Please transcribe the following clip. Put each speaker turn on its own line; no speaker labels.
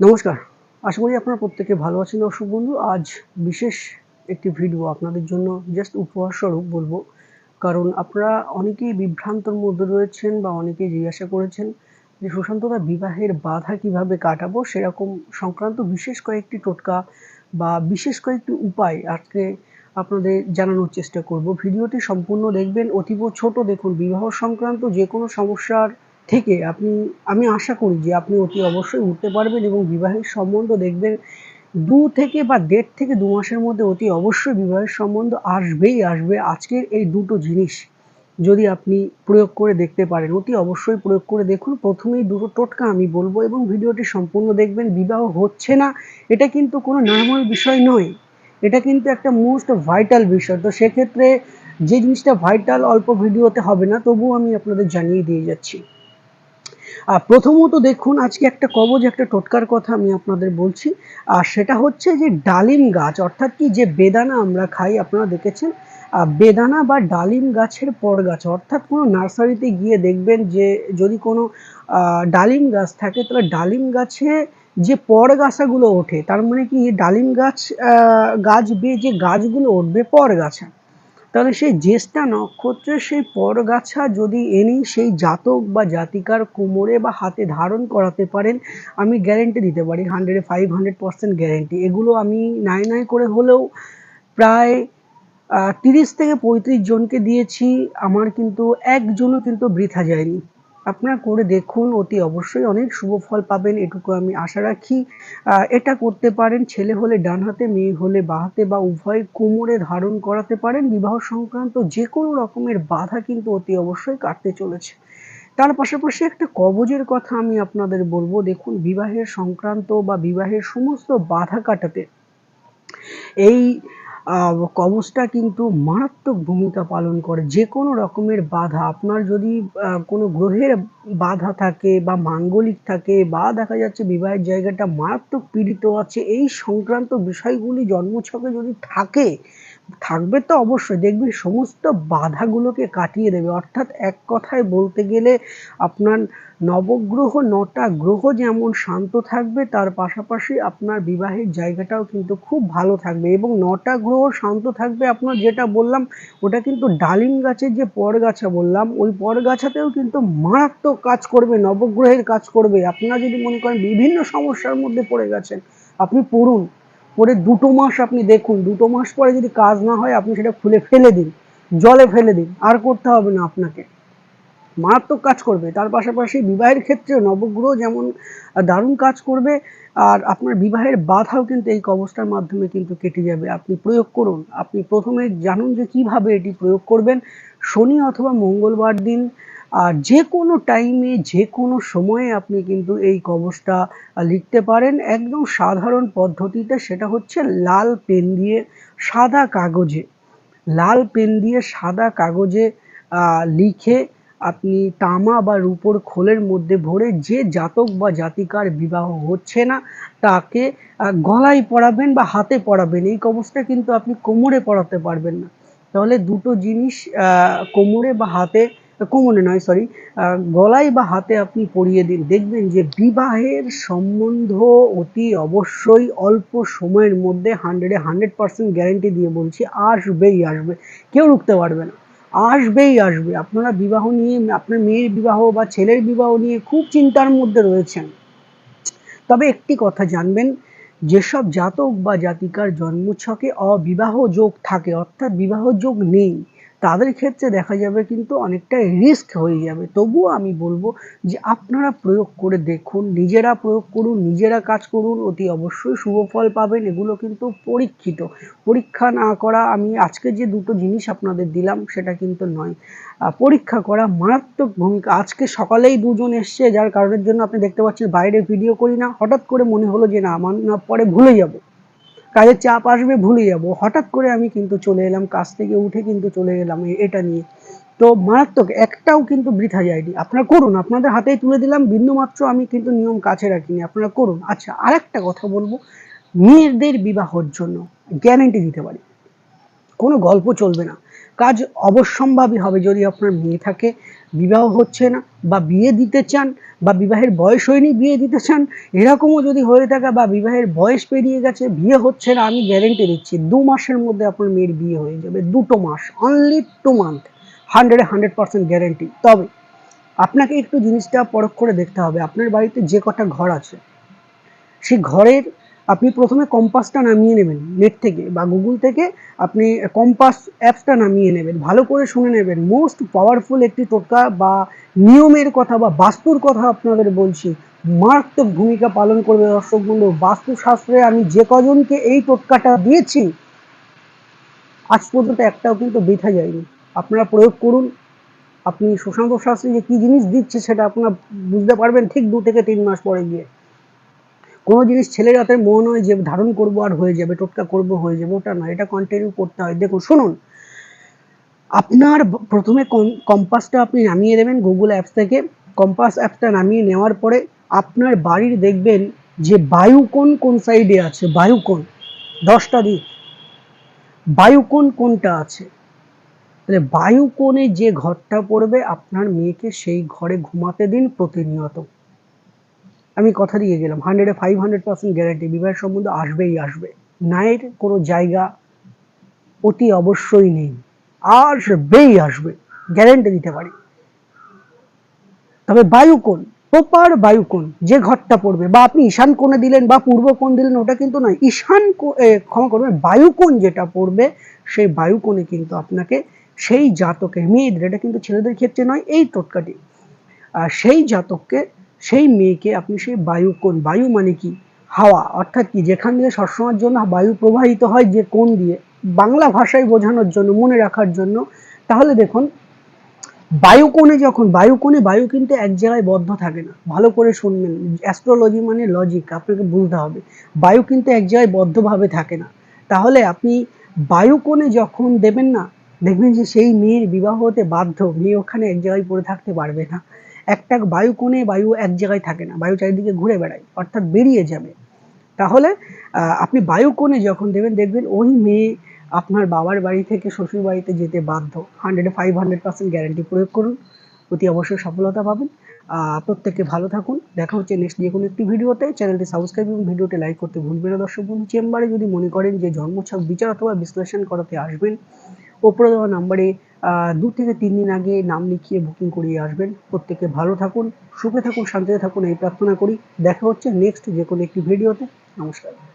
নমস্কার। আশা করি আপনারা প্রত্যেকে ভালো আছেন দর্শক বন্ধু। আজ বিশেষ একটি ভিডিও আপনাদের জন্য জাস্ট উপহার স্বরূপ বলব। কারণ আপনারা অনেকেই বিভ্রান্তর মধ্যে রয়েছেন বা অনেকেই জিজ্ঞাসা করেছেন যে সুশান্তদা বিবাহের বাধা কীভাবে কাটাবো? সেরকম সংক্রান্ত বিশেষ কয়েকটি টোটকা বা বিশেষ কয়েকটি উপায় আজকে আপনাদের জানানোর চেষ্টা করব। ভিডিওটি সম্পূর্ণ দেখবেন, অতীব ছোট। দেখুন, বিবাহ সংক্রান্ত যে কোনো সমস্যার থেকে আপনি, আমি আশা করি যে আপনি অতি অবশ্যই উঠতে পারবেন এবং বিবাহের সম্বন্ধ দেখবেন দু থেকে বা দেড় থেকে দু মাসের মধ্যে অতি অবশ্যই বিবাহের সম্বন্ধ আসবেই, আসবে আজকের এই দুটো জিনিস যদি আপনি প্রয়োগ করে দেখতে পারেন। অতি অবশ্যই প্রয়োগ করে দেখুন। প্রথমেই দুটো টোটকা আমি বলব এবং ভিডিওটি সম্পূর্ণ দেখবেন। বিবাহ হচ্ছে না, এটা কিন্তু কোনো নর্মাল বিষয় নয়। এটা কিন্তু একটা মোস্ট ভাইটাল বিষয়। তো সেক্ষেত্রে যে জিনিসটা ভাইটাল অল্প ভিডিওতে হবে না, তবুও আমি আপনাদের জানিয়ে দিয়ে যাচ্ছি। প্রথমত দেখুন, আজকে একটা কবজ, একটা টোটকার কথা আমি আপনাদের বলছি। আর সেটা হচ্ছে যে ডালিম গাছ, অর্থাৎ কি যে বেদানা আমরা খাই, আপনারা দেখেছেন বেদানা বা ডালিম গাছের পর গাছ, অর্থাৎ কোনো নার্সারিতে গিয়ে দেখবেন যে যদি কোনো ডালিম গাছ থাকে, তাহলে ডালিম গাছে যে পর গাছাগুলো ওঠে, তার মানে কি, ডালিম গাছ গাছ বেয়ে যে গাছগুলো উঠবে, পর গাছা। তাহলে সেই জ্যেষ্ঠা নক্ষত্রের সেই পরগাছা যদি এনে সেই জাতক বা জাতিকার কোমরে বা হাতে ধারণ করাতে পারেন, আমি গ্যারেন্টি দিতে পারি হান্ড্রেডে ফাইভ হান্ড্রেড পার্সেন্ট গ্যারেন্টি এগুলো আমি নাই নাই করে হলেও প্রায় তিরিশ থেকে পঁয়ত্রিশ জনকে দিয়েছি, আমার কিন্তু একজনও কিন্তু বৃথা যায়নি। আপনারা করে দেখুন, অতি অবশ্যই অনেক শুভ ফল পাবেন, এটুকু আমি আশা রাখি। এটা করতে পারেন, ছেলে হলে ডান হাতে মেয়ে হলে বাঁ হাতে বা উভয় কোমরে ধারণ করাতে পারেন। বিবাহ সংক্রান্ত যে কোনো রকমের বাধা কিন্তু অতি অবশ্যই কাটতে চলেছে। তার পাশাপাশি একটা কবজের কথা আমি আপনাদের বলব, দেখুন বিবাহের সংক্রান্ত বা বিবাহের সমস্ত বাধা কাটাতে। এই কবচটা কিন্তু মারাত্মক ভূমিকা পালন করে। যে কোনো রকমের বাধা। আপনার যদি কোনো গ্রহের বাধা থাকে বা মাঙ্গলিক থাকে বা দেখা যাচ্ছে বিবাহের জায়গাটা মারাত্মক পীড়িত আছে, এই সংক্রান্ত বিষয়গুলি জন্মছকে যদি থাকে থাকবে তো অবশ্যই। দেখবেন সমস্ত বাধাগুলোকে কাটিয়ে দেবে। অর্থাৎ এক কথায় বলতে গেলে আপনার নবগ্রহ, নটা গ্রহ যেমন শান্ত থাকবে, তার পাশাপাশি আপনার বিবাহের জায়গাটাও কিন্তু খুব ভালো থাকবে এবং নটা গ্রহ শান্ত থাকবে। আপনার যেটা বললাম, ওটা কিন্তু ডালিম গাছের যে পরগাছা বললাম, ওই পরগাছাতেও কিন্তু মারাত্মক কাজ করবে, নবগ্রহের কাজ করবে। আপনারা যদি মনে করেন বিভিন্ন সমস্যার মধ্যে পড়ে গেছেন, আপনি পড়ুন। পরে দুটো মাস আপনি দেখুন, দুটো মাস পরে যদি কাজ না হয়, আপনি সেটা খুলে ফেলে দিন, জলে ফেলে দিন, আর করতে হবে না আপনাকে। মারাত্মক কাজ করবে। তার পাশাপাশি বিবাহের ক্ষেত্রে নবগ্রহ যেমন দারুণ কাজ করবে, আর আপনার বিবাহের বাধাও কিন্তু এই কবচটার মাধ্যমে কিন্তু কেটে যাবে। আপনি প্রয়োগ করুন। আপনি প্রথমে জানুন যে কীভাবে এটি প্রয়োগ করবেন। শনি অথবা মঙ্গলবার দিন আর যে কোনো টাইমে যে কোনো সময়ে আপনি কিন্তু এই কবচটা লিখতে পারেন। একদম সাধারণ পদ্ধতিতে সেটা হচ্ছে লাল পেন দিয়ে সাদা কাগজে, লাল পেন দিয়ে সাদা কাগজে লিখে আপনি তামা বা রূপোর খোলের মধ্যে ভরে যে জাতক বা জাতিকার বিবাহ হচ্ছে না, তাকে গলায় পরাবেন বা হাতে পরাবেন। এই কবচটা কিন্তু আপনি কোমরে পড়াতে পারবেন না। তাহলে দুটো জিনিস কোমরে বা হাতে কোমরে নয় সরি গলায় বা হাতে আপনি পরিয়ে দিন। দেখবেন যে বিবাহের সম্বন্ধ অতি অবশ্যই অল্প সময়ের মধ্যে হান্ড্রেডে হান্ড্রেড পার্সেন্ট গ্যারেন্টি দিয়ে বলছি, আসবেই আসবে। কেউ রুখতে পারবে না। আসবেই আসবে। আপনারা বিবাহ নিয়ে, আপনার মেয়ের বিবাহ বা ছেলের বিবাহ নিয়ে খুব চিন্তার মধ্যে রয়েছেন। তবে একটি কথা জানবেন, যেসব জাতক বা জাতিকার জন্মছকে অবিবাহ যোগ থাকে, অর্থাৎ বিবাহ যোগ নেই তাদের ক্ষেত্রে দেখা যাবে কিন্তু অনেকটা রিস্ক হয়ে যাবে। তবুও আমি বলব যে আপনারা প্রয়োগ করে দেখুন, নিজেরা প্রয়োগ করুন, নিজেরা কাজ করুন, অতি অবশ্যই শুভ ফল পাবেন। এগুলো কিন্তু পরীক্ষিত। পরীক্ষা না করা, আমি আজকে যে দুটো জিনিস আপনাদের দিলাম, সেটা কিন্তু নয়। পরীক্ষা করা মারাত্মক ভূমিকা। আজকে সকালেই দুজন এসছে, যার কারণের জন্য আপনি দেখতে পাচ্ছেন বাইরে ভিডিও করি না। হঠাৎ করে মনে হলো যে না, আমার না পরে ভুলে যাব। কাজের চাপ আসবে, ভুলে যাব। হঠাৎ করে আমি কিন্তু চলে এলাম, কাজ থেকে উঠে কিন্তু চলে গেলাম এটা নিয়ে। তো মারাত্মক একটাও কিন্তু বৃথা যায়নি। আপনারা করুন, আপনাদের হাতেই তুলে দিলাম বিন্দুমাত্র আমি কিন্তু নিয়ম কাছে রাখিনি। আপনারা করুন। আচ্ছা আর একটা কথা বলব, মেয়েদের বিবাহর জন্য গ্যারেন্টি দিতে পারি। কোনো গল্প চলবে না। কাজ অবশ্যম্ভাবী হবে যদি আপনার মেয়ে থাকে, বিবাহ হচ্ছে না বা বিয়ে দিতে চান বা বিবাহের বয়স হয়নি, বিয়ে দিতে চান, এরকমও যদি হয়ে থাকে বা বিবাহের বয়স পেরিয়ে গেছে, বিয়ে হচ্ছে না, আমি গ্যারেন্টি দিচ্ছি দু মাসের মধ্যে আপনার মেয়ের বিয়ে হয়ে যাবে, দুটো মাস অনলি টু মান্থ হান্ড্রেডে হান্ড্রেড পার্সেন্ট গ্যারেন্টি তবে আপনাকে একটু জিনিসটা পরখ করে দেখতে হবে, আপনার বাড়িতে যে কটা ঘর আছে, সেই ঘরের আপনি প্রথমে কম্পাসটা নামিয়ে নেবেন নেট থেকে বা গুগল থেকে আপনি কম্পাস অ্যাপসটা নামিয়ে নেবেন, ভালো করে শুনে নেবেন। মোস্ট পাওয়ারফুল একটি টোটকা বা নিয়মের কথা বা বাস্তুর কথা আপনাদের বলছি। মারাত্মক ভূমিকা পালন করবে দর্শক বন্ধু। বাস্তুশাস্ত্রে আমি যে কজনকে এই টোটকাটা দিয়েছি, আজ পর্যন্ত একটাও কিন্তু বৃথা যায়নি। আপনারা প্রয়োগ করুন। আপনি সুশান্ত শাস্ত্রী যে কী জিনিস দিচ্ছে সেটা আপনারা বুঝতে পারবেন ঠিক দু থেকে তিন মাস পরে গিয়ে। কোনো জিনিস ছেলের হাতে মন হয় যে ধারণ করব আর হয়ে যাবে, টোটকা করব, হয়ে যাবে, ওটা নয়, এটা কন্টিনিউ করতে হয়। দেখুন, শুনুন, আপনার প্রথমে কম্পাসটা আপনি নামিয়ে দেবেন গুগল অ্যাপস থেকে। কম্পাস অ্যাপসটা নামিয়ে নেওয়ার পরে আপনার বাড়ির দেখবেন যে বায়ুকোণ কোন সাইডে আছে, বায়ুকোণ, দশটা দিক। বায়ুকোণ কোনটা আছে? তাহলে বায়ুকোণে যে ঘরটা পড়বে, আপনার মেয়েকে সেই ঘরে ঘুমাতে দিন প্রতিনিয়ত। আমি কথা দিয়ে গেলাম হান্ড্রেডে ফাইভ হান্ড্রেড পার্সেন্ট গ্যারান্টি বিবাহের সম্বন্ধ আসবেই আসবে। নায়ের কোনো জায়গা অতি অবশ্যই নেই, আসবেই আসবে গ্যারেন্টি দিতে পারি। তবে বায়ুকোণ প্রপার বায়ুকোণ যে ঘরটা পড়বে, বা আপনি ঈশান কোণে দিলেন বা পূর্ব কোণ দিলেন, ওটা কিন্তু নয়, ঈশান ক্ষমা করবেন বায়ুকোণ যেটা পড়বে, সেই বায়ুকোণে কিন্তু আপনাকে সেই জাতকে মেয়েদের, এটা কিন্তু ছেলেদের ক্ষেত্রে নয়, এই টোটকাটি সেই জাতককে সেই মেয়েকে আপনি সেই বায়ু কোন বায়ু মানে কি? হাওয়া, অর্থাৎ কি? যেখান দিয়ে সবসময়ের জন্য বায়ু প্রবাহিত হয় যে কোন দিয়ে, বাংলা ভাষায় বোঝানোর জন্য, মনে রাখার জন্য। তাহলে দেখুন, বায়ুকোণে যখন, বায়ুকোণে বায়ু কিন্তু এক জায়গায় বদ্ধ থাকে না। ভালো করে শুনবেন। অ্যাস্ট্রোলজি মানে লজিক, আপনাকে বুঝতে হবে। বায়ু কিন্তু এক জায়গায় বদ্ধভাবে থাকে না। তাহলে আপনি বায়ুকোণে যখন দেবেন না, দেখবেন যে সেই মেয়ের বিবাহ হতে বাধ্য। মেয়ে ওখানে এক জায়গায় পড়ে থাকতে পারবে না। একটা বায়ু কোণে বায়ু এক জায়গায় থাকে না, বায়ু চারিদিকে ঘুরে বেড়ায়, অর্থাৎ বেরিয়ে যাবে। তাহলে আপনি বায়ু কোণে যখন দেবেন, দেখবেন ওই মেয়ে আপনার বাবার বাড়ি থেকে শ্বশুর বাড়িতে যেতে বাধ্য। হান্ড্রেডে ফাইভ হান্ড্রেড পার্সেন্ট গ্যারান্টি প্রয়োগ করুন, অতি অবশ্যই সফলতা পাবেন। প্রত্যেকে ভালো থাকুন। দেখা হচ্ছে নেক্সট যে কোনো একটি ভিডিওতে। চ্যানেলটি সাবস্ক্রাইব এবং ভিডিওটি লাইক করতে ভুলবেন না। দর্শক বন্ধু, চেম্বারে যদি মনে করেন যে জন্মছক বিচার অথবা বিশ্লেষণ করাতে আসবেন ওপরে দেওয়া নাম্বারে দু থেকে তিন দিন আগে নাম লিখিয়ে বুকিং করিয়ে আসবেন। প্রত্যেকে ভালো থাকুন, সুখে থাকুন, শান্তিতে থাকুন, এই প্রার্থনা করি। দেখা হচ্ছে নেক্সট যে কোনো একটি ভিডিওতে। নমস্কার।